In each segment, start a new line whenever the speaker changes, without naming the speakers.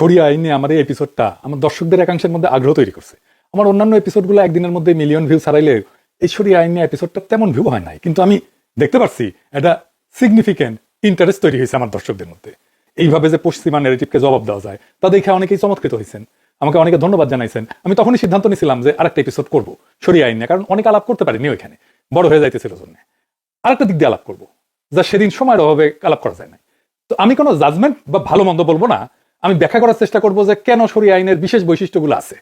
সরিয়া আইন আমার এই এপিসোডটা আমার দর্শকদের একাংশের মধ্যে আগ্রহ তৈরি করছে। আমার অন্যান্য এপিসোডগুলো একদিনের মধ্যে মিলিয়ন ভিউ ছাড়াইলে এই সরিয়া আইন এপিসোডটা তেমন ভিউ হয় নাই। কিন্তু আমি দেখতে পারছি একটা সিগনিফিক্যান্ট ইন্টারেস্ট তৈরি হয়েছে আমার দর্শকদের মধ্যে। এইভাবে যে পশ্চিমা নেগেটিভকে জবাব দেওয়া যায়, তা দেখে অনেকেই চমৎকৃত হয়েছেন। আমাকে অনেকে ধন্যবাদ জানাইছেন। আমি তখনই সিদ্ধান্ত নিয়েছিলাম যে আরেকটা এপিসোড করব সরিয়া আইন নিয়ে কারণ অনেক আলাপ করতে পারিনি ওইখানে। বড় হয়ে যাইতেছিল জন্য। আরেকটা দিক দিয়ে আলাপ করব, যা সেদিন সময়ের অভাবে আলাপ করা যায় না তো আমি কোনো জাজমেন্ট বা ভালো মন্দ বলব না আমি ব্যাখ্যা করার চেষ্টা করব যে কেন সরিয়া আইনের বিশেষ বৈশিষ্ট্যগুলো আছে।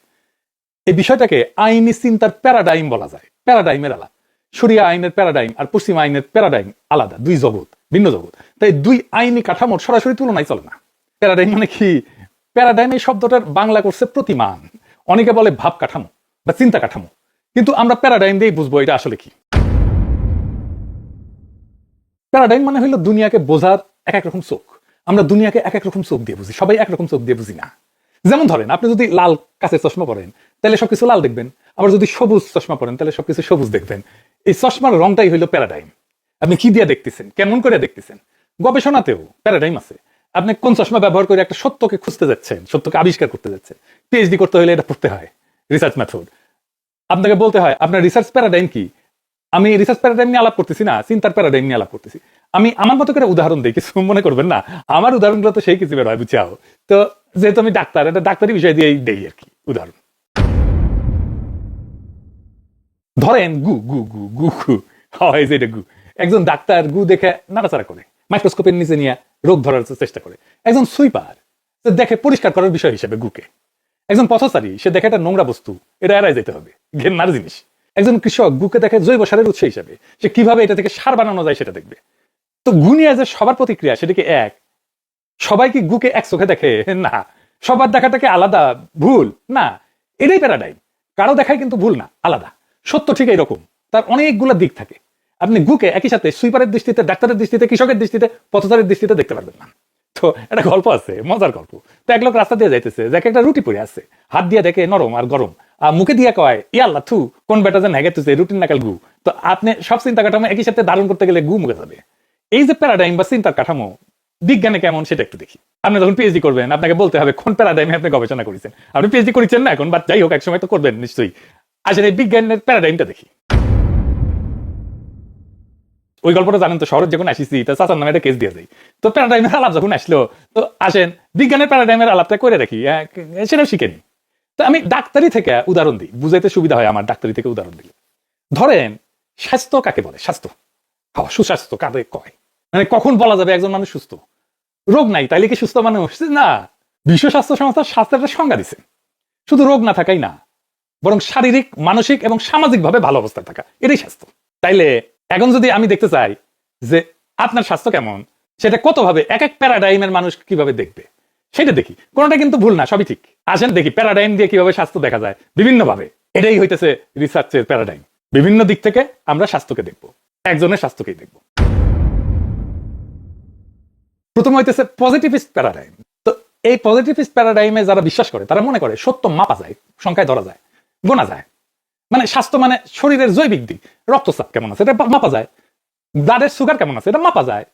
এই বিষয়টাকে আইনি চিন্তার প্যারাডাইম বলা যায়। প্যারাডাইমের আলাদা। সরিয়া আইনের প্যারাডাইম আর পশ্চিম আইনের প্যারাডাইম আলাদা, দুই জগৎ, ভিন্ন জগৎ। তাই দুই আইনি কাঠামোর সরাসরি তুলনায় চলে না। প্যারাডাইম মানে কি? প্যারাডাইম এই শব্দটার বাংলা করছে প্রতিমান। অনেকে বলে ভাব কাঠামো বা চিন্তা কাঠামো। কিন্তু আমরা প্যারাডাইম দিয়েই বুঝব এটা আসলে কি। প্যারাডাইম মানে হলো দুনিয়াকে বোঝার এক এক রকম চোখ। আমরা দুনিয়াকে এক এক রকম চোখ দিয়ে বুঝি, সবাই একরকম চোখ দিয়ে বুঝি না। যেমন ধরেন, আপনি যদি লাল কাঁচের চশমা পরেন, তাহলে সবকিছু লাল দেখবেন। আবার যদি সবুজ চশমা পরেন, তাহলে সবকিছু সবুজ দেখবেন। এই চশমার রংটাই হইল প্যারাডাইম আপনি কি দিয়ে দেখতেছেন? কেমন করে দেখতেছেন? গবেষণাতেও প্যারাডাইম আছে। আপনি কোন চশমা ব্যবহার করে একটা সত্যকে খুঁজতে যাচ্ছেন, সত্যকে আবিষ্কার করতে যাচ্ছেন? পিএইচডি করতে হলে এটা পড়তে হয় রিসার্চ মেথড আপনাকে বলতে হয়, আপনার রিসার্চ প্যারাডাইম কি? আমি রিসার্চ প্যারাডাইম নিয়ে আলাপ করতেছি না, চিন্তার প্যারাডাইম নিয়ে আলাপ করতেছি। আমি আমার মতো করে উদাহরণ দিই, কিছু মনে করবেন না। আমার উদাহরণগুলো তো সেই কিছু বের হয় বুঝাও তো যেহেতু আমি ডাক্তার, এটা ডাক্তারি বিষয় দিয়েই দেই আর কি, উদাহরণ। ধরেন গু গু গু গু গু, হয় যে এটা গু। একজন ডাক্তার গু দেখে নাড়াচাড়া করে, মাইক্রোস্কোপের নিচে নিয়ে রোগ ধরার চেষ্টা করে। একজন সুইপার, সে দেখে পরিষ্কার করার বিষয় হিসেবে গুকে। একজন পথচারী, সে দেখে একটা নোংরা বস্তু, এটা এড়াই যেতে হবে, ঘেন্নার জিনিস। একজন কৃষক গুকে দেখে জৈব সারের উৎস হিসাবে, সে কীভাবে এটা থেকে সার বানানো যায় সেটা দেখবে। তো গু নিয়ে যে সবার প্রতিক্রিয়া, সেটা কি এক? সবাই কি গুকে এক চোখে দেখে? না। সবার দেখাটাকে আলাদা, ভুল? না। এটাই প্যারাডাইম কারও দেখায় কিন্তু ভুল না, আলাদা। সত্য ঠিক এইরকম। তার অনেকগুলো দিক থাকে। আপনি গুকে একই সাথে সুইপারের দৃষ্টিতে, ডাক্তারের দৃষ্টিতে, কৃষকের দৃষ্টিতে, পথচারের দৃষ্টিতে দেখতে পারবেন না। তো একটা গল্প আছে, মজার গল্প। তো এক লোক রাস্তা দিয়ে যাইতেছে যাকে একটা রুটি পরে আছে। হাত দিয়ে দেখে নরম আর গরম। আর মুখে দিয়ে কয় ইয়াল্লা থু, কোন বেটা যে নেগে তুছে রুটিন নাকাল গু। তো আপনি সব চিন্তা কাঠামো একই সাথে ধারণ করতে গেলে গু মুখে যাবে। এই যে প্যারাডাইম বা চিন্তার কাঠামো, বিজ্ঞানে কেমন সেটা একটু দেখি। আপনি যখন পিএইচডি করবেন, আপনাকে বলতে হবে কোন প্যারাডাইমে আপনি গবেষণা করেছেন। আপনি পিএইচডি করেছেন না এখন বা যাই হোক, একসময় তো করবেন নিশ্চয়ই। আসলে এই বিজ্ঞানের প্যারাডাইমটা দেখি। ওই গল্পটা জানেন তো শহরের যখন আসিছি, তা চাচার নামে একটা কেস দিয়ে যাই তো প্যারাডাইমের আলাপ যখন আসলো, তো আসেন, বিজ্ঞানের প্যারাডাইমের আলাপটা করে রাখি সেটাও শিখে নি তো আমি ডাক্তারি থেকে উদাহরণ দিই। বুঝাইতে সুবিধা হয় আমার ডাক্তারি থেকে উদাহরণ দিলে। ধরেন, স্বাস্থ্য কাকে বলে? স্বাস্থ্য। সুস্বাস্থ্য কাকে কয়? মানে কখন বলা যাবে একজন মানুষ সুস্থ? রোগ নাই, তাইলে কি সুস্থ মানুষ? না। বিশ্ব স্বাস্থ্য সংস্থা স্বাস্থ্যের একটা সংজ্ঞা দিছে। শুধু রোগ না থাকাই না, বরং শারীরিক, মানসিক এবং সামাজিক ভাবে ভালো অবস্থায় থাকা, এটাই স্বাস্থ্য। তাইলে এখন যদি আমি দেখতে চাই যে আপনার স্বাস্থ্য কেমন, সেটা কতভাবে, এক এক প্যারাডাইমের মানুষ কীভাবে দেখবে, সেটা দেখি। কোনটা কিন্তু ভুল না, সবই ঠিক। আসেন দেখি প্যারাডাইম দিয়ে কীভাবে স্বাস্থ্য দেখা যায় বিভিন্ন ভাবে এটাই হইতেছে রিসার্চের প্যারাডাইম। বিভিন্ন দিক থেকে আমরা স্বাস্থ্যকে দেখব, একজনের স্বাস্থ্যকেই দেখব। প্রথম হইতেছে পজিটিভিস্ট প্যারাডাইম তো এই পজিটিভিস্ট প্যারাডাইমে যারা বিশ্বাস করে, তারা মনে করে সত্য মাপা যায়, সংখ্যায় ধরা যায়, গোনা যায়। মানে স্বাস্থ্য মানে শরীরের জৈবিক দিক, রক্তচাপ কেমন আছে, এটা মাপা যায়। ব্লাডের সুগার কেমন আছে, এটা মাপা যায়।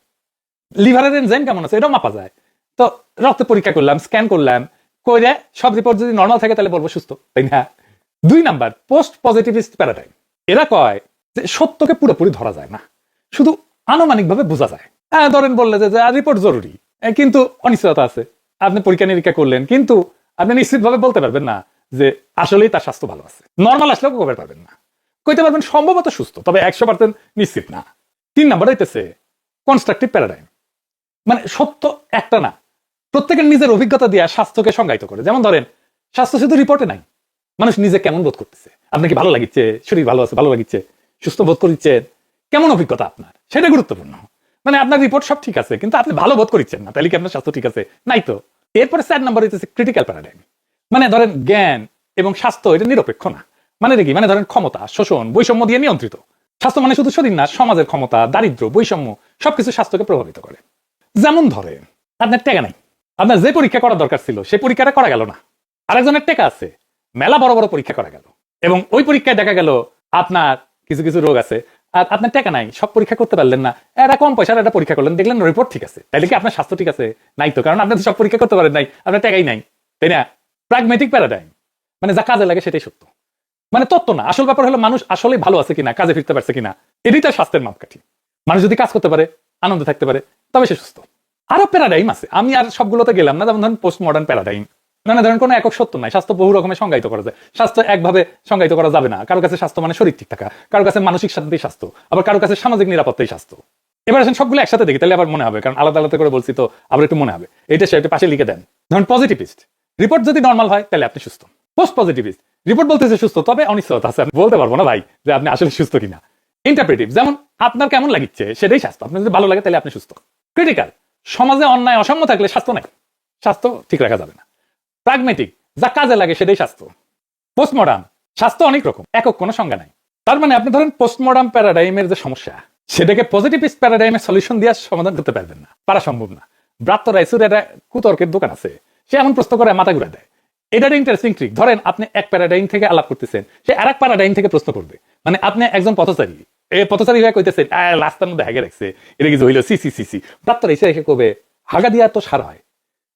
লিভারের এনজাইম কেমন আছে, এটাও মাপা যায়। তো রক্ত পরীক্ষা করলাম স্ক্যান করলাম করে সব রিপোর্ট যদি নর্মাল থাকে, তাহলে বলব সুস্থ, তাই না? দুই নাম্বার পোস্ট পজিটিভিস্ট প্যারাডাইম এরা কয় যে সত্যকে পুরোপুরি ধরা যায় না, শুধু আনুমানিকভাবে বোঝা যায়। হ্যাঁ ধরেন বললে যে রিপোর্ট জরুরি। কিন্তু অনিশ্চয়তা আছে। আপনি পরীক্ষা নিরীক্ষা করলেন, কিন্তু আপনি নিশ্চিতভাবে বলতে পারবেন না যে, আসলেই তার স্বাস্থ্য ভালো আছে। নর্মাল আসলেও কবে পারবেন না। কইতে পারবেন সম্ভবত সুস্থ, তবে একশো পার্সেন্ট নিশ্চিত না। তিন নাম্বার হইতেছে কনস্ট্রাকটিভ প্যারাডাইম মানে সত্য একটা না। প্রত্যেকের নিজের অভিজ্ঞতা দিয়ে স্বাস্থ্যকে সংজ্ঞায়িত করে। যেমন ধরেন, স্বাস্থ্য শুধু রিপোর্টে নাই। মানুষ নিজে কেমন বোধ করতেছে? আপনাকে ভালো লাগিচ্ছে? শরীর ভালো আছে, ভালো লাগিচ্ছে? সুস্থ বোধ করিচ্ছেন? কেমন অভিজ্ঞতা আপনার? সেটা গুরুত্বপূর্ণ। মানে আপনার রিপোর্ট সব ঠিক আছে, কিন্তু আপনি ভালো বোধ করিচ্ছেন না। তাহলে কি আপনার স্বাস্থ্য ঠিক আছে? নাই তো। এরপরে চার নাম্বার হইতেছে ক্রিটিক্যাল প্যারাডাইম মানে ধরেন জ্ঞান এবং স্বাস্থ্য এটা নিরপেক্ষ না। মানে কি? মানে ধরেন ক্ষমতা, শোষণ, বৈষম্য দিয়ে নিয়ন্ত্রিত। স্বাস্থ্য মানে শুধু শরীর না, সমাজের ক্ষমতা, দারিদ্র, বৈষম্য, সবকিছু স্বাস্থ্যকে প্রভাবিত করে। যেমন ধরেন, আপনার টেকা নাই। আপনার যে পরীক্ষা করা দরকার ছিল সেই পরীক্ষাটা করা গেল না। আরেকজনের টেকা আছে। মেলা বড় বড় পরীক্ষা করা গেল। এবং ওই পরীক্ষায় দেখা গেল, আপনার কিছু কিছু রোগ আছে। আর আপনার টাকা নাই, সব পরীক্ষা করতে পারলেন না। এরা কম পয়সার একটা পরীক্ষা করলেন, দেখলেন রিপোর্ট ঠিক আছে। তাইলে কি আপনার স্বাস্থ্য ঠিক আছে? নাই তো, কারণ আপনি সব পরীক্ষা করতে পারেন নাই, আপনার টাকাই নাই, তাই না? প্রাগমেটিক প্যারাডাইম মানে যা কাজে লাগে সেটাই সত্য। মানে তত্ত্ব না, আসল ব্যাপার হলো মানুষ আসলে ভালো আছে কিনা, কাজে ফিরতে পারছে কিনা, এটাই তার স্বাস্থ্যের মাপকাঠি। মানুষ যদি কাজ করতে পারে, আনন্দে থাকতে পারে, তবে সে সুস্থ। আরও প্যারাডাইম আছে, আমি আর সবগুলোতে গেলাম না, যেমন ধরেন পোস্ট মডার্ন প্যারাডাইম নানা ধরেন কোনো একক সত্য নাই। স্বাস্থ্য বহু রকমের সংজ্ঞায়িত করা যায়। স্বাস্থ্য একভাবে সংজ্ঞায়িত করা যাবে না। কারও কাছে স্বাস্থ্য মানে শরীর ঠিক থাকা। কারও কাছে মানসিক শান্তি স্বাস্থ্য। আবার কারও কাছে সামাজিক নিরাপত্তাই স্বাস্থ্য। এবার আসেন সবগুলো একসাথে দেখি, তাহলে আবার মনে হবে। কারণ আলাদা আলাদা করে বলছি তো, আবার একটু মনে হবে। এটা সে একটু পাশে লিখে দেন। ধরুন পজিটিভিস্ট রিপোর্ট যদি নর্মাল হয়, তাহলে আপনি সুস্থ। পোস্ট পজিটিভিস্ট রিপোর্ট বলতেছে সুস্থ, তবে অনিশ্চয়তা আছে। বলতে পারব না ভাই যে আপনি আসলে সুস্থ কিনা। ইন্টারপ্রেটিভ যেমন আপনার কেমন লাগিচ্ছে, সেটাই স্বাস্থ্য। আপনার যদি ভালো লাগে, তাহলে আপনি সুস্থ। ক্রিটিক্যাল সমাজে অন্যায় অসাম্য থাকলে স্বাস্থ্য নাই। স্বাস্থ্য ঠিক রাখা যাবে না। প্রাগমেটিক যা কাজে লাগে সেটাই স্বাস্থ্য। পোস্টমডার্ন স্বাস্থ্য অনেক রকম, একক কোনো সংজ্ঞা নাই। তার মানে আপনি ধরেন পোস্টমডার্ন প্যারাডাইমের যে সমস্যা, সেটাকে পজিটিভিস্ট প্যারাডাইমের সলিউশন দিয়ে সমাধান করতে পারবেন না। পারা সম্ভব না। ব্রাত্য রাইসুর একটা কুতর্কের দোকান আছে। সে এমন প্রশ্ন করে মাথা ঘুরে দেয়। এটা ইন্টারেস্টিং ট্রিক ধরেন আপনি এক প্যারাডাইম থেকে আলাপ করতেছেন, সে আর এক প্যারাডাইম থেকে প্রশ্ন করবে। মানে আপনি একজন পথচারী এই পথচারী হয়ে কইতেছেন রাস্তার মধ্যে হেগে রাখছে, এটা কিছু হইল C C C C. Bratya রাইসে এসে কবে হাগা দিয়া তো সার হয়।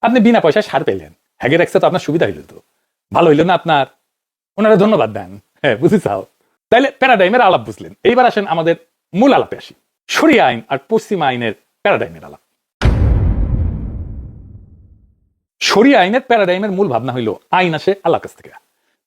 আপনি বিনা পয়সায় সার পেলেন হ্যাগে রাখছে তো আপনার সুবিধা হইল তো। ভালো হইল না আপনার? ওনারা ধন্যবাদ দেন। হ্যাঁ বুঝি চাও তাইলে প্যারাডাইমের আলাপ বুঝলেন। এইবার আসেন আমাদের মূল আলাপে আসি। সরিয়া আইন আর পশ্চিমা আইনের প্যারাডাইমের আলাপ। সরিয়া আইনের প্যারাডাইমের মূল ভাবনা হইল আইন আসে আল্লাহ কাছ থেকে।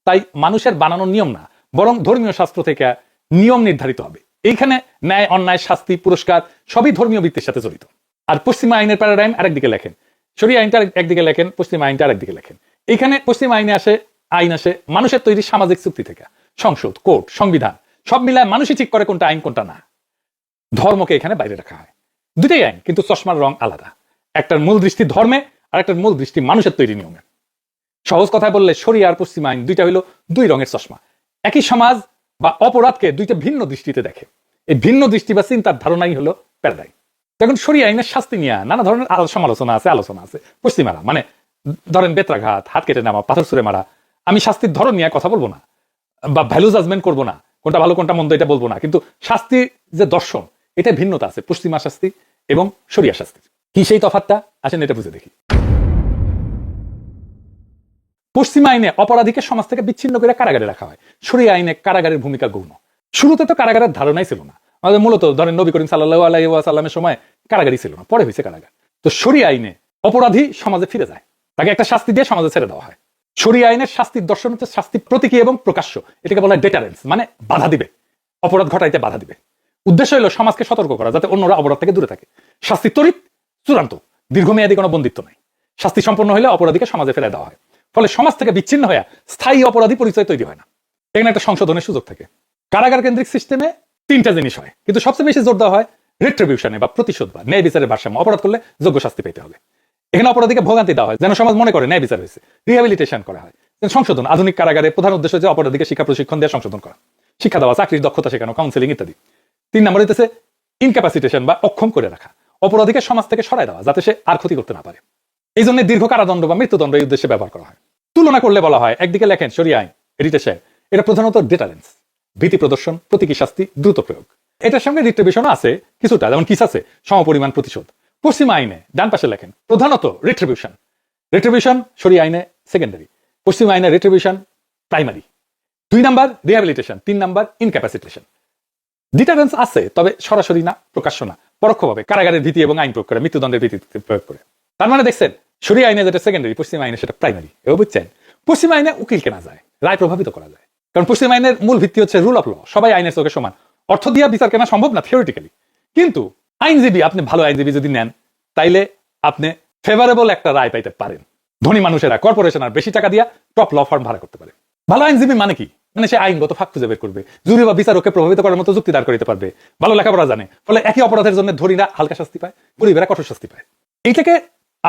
তাই মানুষের বানানোর নিয়ম না, বরং ধর্মীয় শাস্ত্র থেকে নিয়ম নির্ধারিত হবে। এইখানে ন্যায়, অন্যায়, শাস্তি, পুরস্কার সবই ধর্মীয় বৃত্তির সাথে জড়িত। আর পশ্চিমা আইনের প্যারাডাইম আরেকদিকে লেখেন সরিয়া আইনটা একদিকে লেখেন পশ্চিমা আইনটা আরেকদিকে লেখেন। এখানে পশ্চিমা আইনে আসে, আইন আসে মানুষের তৈরি সামাজিক চুক্তি থেকে। সংসদ, কোর্ট, সংবিধান, সব মিলায় মানুষই ঠিক করে কোনটা আইন, কোনটা না। ধর্মকে এখানে বাইরে রাখা হয়। দুটাই আইন, কিন্তু চশমার রং আলাদা। একটার মূল দৃষ্টি ধর্মে, আর একটার মূল দৃষ্টি মানুষের তৈরি নিয়মে। সহজ কথায় বললে শরিয়া আর পশ্চিম আইন দুইটা হইল দুই রঙের চশমা। একই সমাজ বা অপরাধকে দুইটা ভিন্ন দৃষ্টিতে দেখে। এই ভিন্ন দৃষ্টি বা চিন্তার ধারণাই হলো প্যারাডাইম তখন শরিয়া আইনের শাস্তি নিয়ে নানা ধরনের সমালোচনা আছে, আলোচনা আছে। পশ্চিমারা মানে ধরেন বেত্রাঘাত, হাত কেটে নেওয়া, পাথর ছুঁড়ে মারা, আমি শাস্তির ধরন নিয়ে কথা বলব না, বা ভ্যালু জাজমেন্ট করব না, কোনটা ভালো, কোনটা মন্দ এটা বলব না, কিন্তু শাস্তির যে দর্শন, এটা ভিন্নতা আছে, পশ্চিমা শাস্তি এবং শরিয়া শাস্তির কি সেই তফাতটা আসেন এটা বুঝে দেখি। পশ্চিমা আইনে অপরাধীকে সমাজ থেকে বিচ্ছিন্ন করে কারাগারে রাখা হয়। সরিয়া আইনে কারাগারের ভূমিকা গৌণ। শুরুতে তো কারাগারের ধারণাই ছিল না। আমাদের মূলত ধরেন নবী করিম সাল্লাহ আলাইসাল্লামের সময় কারাগারই ছিল না, পরে হয়েছে কারাগার। তো শরিয়া আইনে অপরাধী সমাজে ফিরে যায়। তাকে একটা শাস্তি দিয়ে সমাজে ছেড়ে দেওয়া হয়। শরিয়া আইনের শাস্তির দর্শন হচ্ছে শাস্তি প্রতীকী এবং প্রকাশ্য, এটাকে বলা হয় ডেটারেন্স মানে বাধা দিবে। অপরাধ ঘটাইতে বাধা দিবে। উদ্দেশ্য হলো সমাজকে সতর্ক করা, যাতে অন্যরা অপরাধ থেকে দূরে থাকে। শাস্তি তরিত চূড়ান্ত, দীর্ঘমেয়াদী কোনো বন্দিত্ব নাই। শাস্তি সম্পন্ন হলে অপরাধীকে সমাজে ফেলে দেওয়া হয়। ফলে সমাজ থেকে বিচ্ছিন্ন হয়ে স্থায়ী অপরাধী পরিচয় তৈরি হয় না। এখানে একটা সংশোধনের সুযোগ থাকে। কারাগার কেন্দ্রিক সিস্টেমে তিনটা জিনিস হয়। কিন্তু সবচেয়ে বেশি জোর দেওয়া হয় রিট্রিবিউশনে বা প্রতিশোধ বা ন্যায় বিচারের ভারসাম্য। অপরাধ করলে যোগ্য শাস্তি পেতে হবে। এখানে অপরাধীকে ভোগান্তি দেওয়া হয়, যেন সমাজ মনে করে ন্যায় বিচার হয়েছে। রিহ্যাবিলিটেশন করা হয়। সংশোধন, আধুনিক কারাগারে প্রধান উদ্দেশ্য হচ্ছে অপরাধীকে শিক্ষা, প্রশিক্ষণ দিয়ে সংশোধন করা। শিক্ষা দেওয়া, চাকরির দক্ষতা শেখানো কাউন্সিলিং ইত্যাদি। তিন নম্বর হইতেছে ইনক্যাপাসিটেশন বা অক্ষম করে রাখা। অপরাধীকে সমাজ থেকে সরাই দেওয়া, যাতে সে আর ক্ষতি করতে না পারে। এই জন্য দীর্ঘ কারাদণ্ড বা মৃত্যুদণ্ড এই উদ্দেশ্যে ব্যবহার করা হয়। তুলনা করলে বলা হয়, একদিকে লেখেন, সরিয়া আইন রিটেশন এটা প্রধানত ডেটারেন্স ভীতি প্রদর্শন, প্রতীকী শাস্তি, দ্রুত প্রয়োগ। এটার সঙ্গে রিট্রিবিউশন আছে, কিছুটা, যেমন কিস আছে? সমপরিমাণ প্রতিশোধ। পশ্চিমা আইনে, ডান পাশে লেখেন, প্রধানত রিট্রিবিউশন রিট্রিবিউশন সরিয়া আইনে সেকেন্ডারি পশ্চিম আইনে রিট্রিবিউশন প্রাইমারি দুই নাম্বার রিহ্যাবিলিটেশন তিন নাম্বার ইনক্যাপাসিটেশন ডিটারেন্স আছে, তবে সরাসরি না, প্রকাশ্য না, পরোক্ষভাবে কারাগারের ভীতি এবং আইন প্রয়োগ করে, মৃত্যুদণ্ডের ভিত্তিতে প্রয়োগ করে। তার মানে দেখছেন, সরি আইনে যেটা সেকেন্ডারি পশ্চিম আইনে সেটা প্রাইমারি এও বুঝছেন? পশ্চিম আইনে উকিল কেনা যায়, রায় প্রভাবিত করা যায়। কারণ পশ্চিম আইনের মূল ভিত্তি হচ্ছে রুল অফ ল সবাই আইনের চোখে সমান। অর্থ দিয়া বিচার কেনা সম্ভব না থিওরিটিক্যালি কিন্তু আইনজীবী, আপনি ভালো আইনজীবী যদি নেন, তাইলে আপনি ফেভারেবল একটা রায় পাইতে পারেন। ধনী মানুষেরা কর্পোরেশন আর বেশি টাকা দিয়া টপ ল ফার্ম ভাড়া করতে পারে। ভালো আইনজীবী মানে কি? মানে সে আইনগত ফাঁক খুঁজে বের করবে। জুরি বা বিচারককে প্রভাবিত করার মতো যুক্তি দাঁড় করিতে পারবে। ভালো লেখাপড়া জানে। ফলে একই অপরাধের জন্য ধনীরা হালকা শাস্তি পায়, গরিবেরা কঠোর শাস্তি পায়। এইটাকে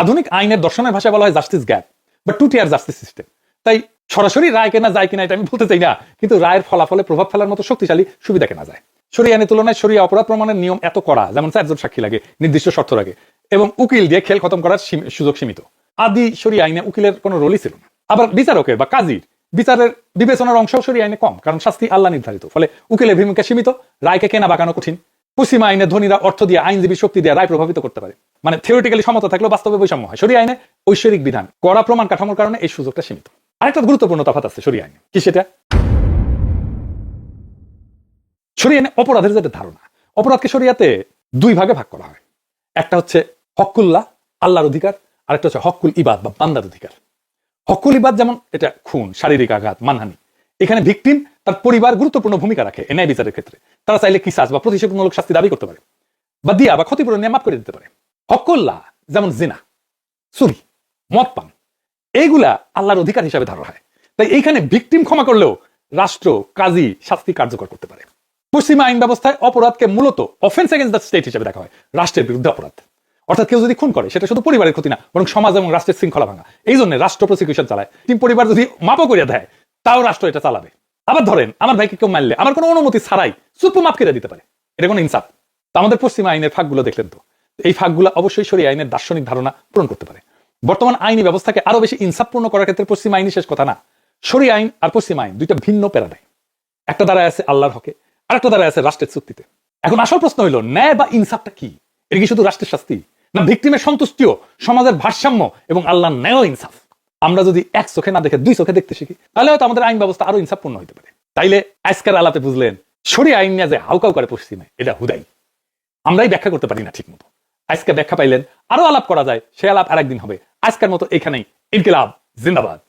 আধুনিক আইনের দর্শনের ভাষায় বলা হয় জাস্টিস গ্যাপ বা টু টিয়ার জাস্টিস সিস্টেম তাই সরাসরি রায় কেনা যায় কিনা এটা আমি বলতে চাই না, কিন্তু রায়ের ফলাফলে প্রভাব ফেলার মতো শক্তিশালী সুবিধা কেনা যায়। সরিয়া তুলনায় সরিয়া অপরাধ প্রমাণের নিয়ম এত করা যেমন চারজন সাক্ষী লাগে, নির্দিষ্ট শর্ত লাগে, এবং উকিল দিয়ে খেল খতম করার সুযোগ সীমিত। আদি সরিয়া আইনে উকিলের কোনো রোলই ছিল না। আবার বিচারকের বা কাজীর, বিচারের বিবেচনার অংশ সরি আইনে কম, কারণ শাস্তি আল্লাহ নির্ধারিত। ফলে উকিলের ভূমিকা সীমিত, রায়কে কেনা বাঁকানো কঠিন। পশ্চিমা আইনে ধনীরা অর্থ দিয়ে আইনজীবী শক্তি দিয়ে রায় প্রভাবিত করতে পারে। মানে থিওরিটিক্যালি সমতা থাকলেও বাস্তবে বৈষম্য হয়। সরি আইনে ঐশ্বরিক বিধান, কড়া প্রমাণ কাঠামোর কারণে এই সুযোগটা সীমিত। আরেকটা গুরুত্বপূর্ণ তফাৎ আছে সরি আইনে কি সেটা? সরি আইনে অপরাধের যেটা ধারণা। অপরাধকে শরিয়াতে দুই ভাগে ভাগ করা হয়। একটা হচ্ছে হকুল্লাহ আল্লাহর অধিকার আর একটা হচ্ছে হকুল ইবাদ বা বান্দার অধিকার। হকুল ইবাদ যেমন এটা খুন, শারীরিক আঘাত, মানহানি। এখানে ভিকটিম তার পরিবার গুরুত্বপূর্ণ ভূমিকা রাখে এনআই বিচারের ক্ষেত্রে। তারা চাইলে কিসাস বা প্রতিশোধমূলক শাস্তি দাবি করতে পারে বা দিয়া বা ক্ষতিপূরণ নিয়ে মাফ করে দিতে পারে। হকুল্লাহ যেমন জিনা, চুরি, মদ পান এইগুলা আল্লাহর অধিকার হিসাবে ধরা হয়। তাই এইখানে ভিকটিম ক্ষমা করলেও রাষ্ট্র, কাজী শাস্তি কার্যকর করতে পারে। পশ্চিমা আইন ব্যবস্থায় অপরাধকে মূলত অফেন্স এগেন্স্ট দ্য স্টেট হিসেবে দেখা হয়, রাষ্ট্রের বিরুদ্ধে অপরাধ। অর্থাৎ কেউ যদি খুন করে, সেটা শুধু পরিবারের ক্ষতি না, বরং সমাজ এবং রাষ্ট্রের শৃঙ্খলা ভাঙা। এই জন্য রাষ্ট্র প্রসিকিউশন চালায়। তিন পরিবার যদি মাপও করিয়া দেয়, তাও রাষ্ট্র এটা চালাবে। আবার ধরেন, আমার ভাইকে কেউ মারলে, আমার কোনো অনুমতি ছাড়াই সুপ্র মাপ করে দিতে পারে। এটা কোনো ইনসাফ। তা আমাদের পশ্চিমা আইনের ফাঁকগুলো দেখলেন তো। এই ফাঁকগুলো অবশ্যই সরি আইনের দার্শনিক ধারণা পূরণ করতে পারে। বর্তমান আইনি ব্যবস্থাকে আরও বেশি ইনসাফপূর্ণ করার ক্ষেত্রে পশ্চিম আইনি শেষ কথা না। সরি আইন আর পশ্চিম আইন দুইটা ভিন্ন প্যারাডাইম। একটা দ্বারা আছে আল্লাহর হকে আর একটা দ্বারা আছে রাষ্ট্রের চুক্তিতে। এখন আসল প্রশ্ন হইল, ন্যায় বা ইনসাফটা কি? এটা কি শুধু রাষ্ট্রের শাস্তি? না ভিক্টিমের সন্তুষ্টিও, সমাজের ভারসাম্য এবং আল্লাহর ন্যায় ইনসাফ? আমরা যদি এক চোখে না দেখে, দুই চোখে দেখতে শিখি, তাহলে হয়তো আমাদের আইন ব্যবস্থা আরও ইনসাফপূর্ণ হতে পারে। তাইলে আজকের আলাপে বুঝলেন, সরি আইন নিয়ে যে হাউকাউ করে পশ্চিমে, এটা হুদাই। আমরাই ব্যাখ্যা করতে পারি না ঠিক মতো আজকে ব্যাখ্যা পাইলেন, আরও আলাপ করা যায়, সে আলাপ আরেকদিন হবে। আজকের মতো এখানেই। ইনকিলাব জিন্দাবাদ।